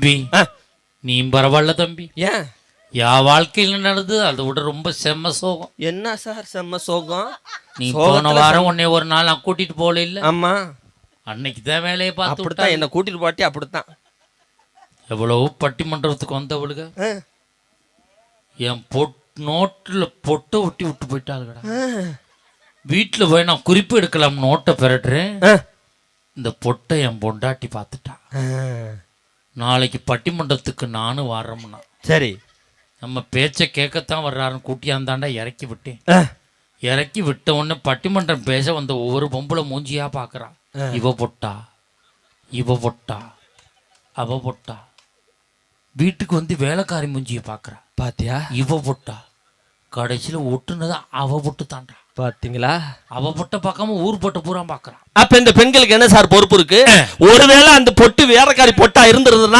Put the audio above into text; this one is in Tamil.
தம்பி. ஆ, நீ பரவாயில்ல தம்பி. ஏன்? என் வாழ்க்கையில் நடந்தது அதை விட ரொம்ப செம்ம சோகம். என்ன சார் செம்ம சோகம்? நீ போன வாரம் உன்னை ஒரு நாள் நான் கூட்டிட்டு போகல இல்ல? ஆமா. அன்னைக்கு தான் வேலையை பார்த்து அப்படித்தான் என்ன கூட்டிட்டு போட்டி அப்படித்தான். எவ்வளவு பட்டிமன்றத்துக்கு வந்தவளுக. என் பொட் நோட்டில் பொட்டை ஒட்டி விட்டு போயிட்டாளுகடா. ஆ, வீட்டில் போய் நான் குறிப்பு எடுக்கலாம் நோட்டை பெறட்டுறேன் இந்த பொட்டை என் பொண்டாட்டி பார்த்துட்டா. ஆ. நாளைக்கு பட்டிமன்றத்துக்கு நானும் வர்றோம்னா சரி. நம்ம பேச்சை கேட்கத்தான் வர்றாருன்னு கூட்டியாந்தாண்டா இறக்கி விட்டேன். இறக்கி விட்ட உடனே பட்டிமன்றம் பேச வந்த ஒவ்வொரு பொம்பளை மூஞ்சியா பார்க்கறான் இவ பொட்டா இவ பொட்டா அவ பொட்டா. வீட்டுக்கு வந்து வேலைக்காரி மூஞ்சியை பார்க்கறா பாத்தியா? இவ பொட்டா. கடைசியில் ஒட்டுனது அவ பொட்டு தாண்டா பாத்தீங்களா? அவ பொட்டை பார்க்காம ஊர் பொட்டை பூரா பார்க்கறான் அப்ப இந்த பெண்களுக்கு என்ன சார் பொறுப்பு இருக்கு? ஒருவேளை அந்த பொட்டு வேறக்காரி பொட்டா இருந்திருந்ததுன்னா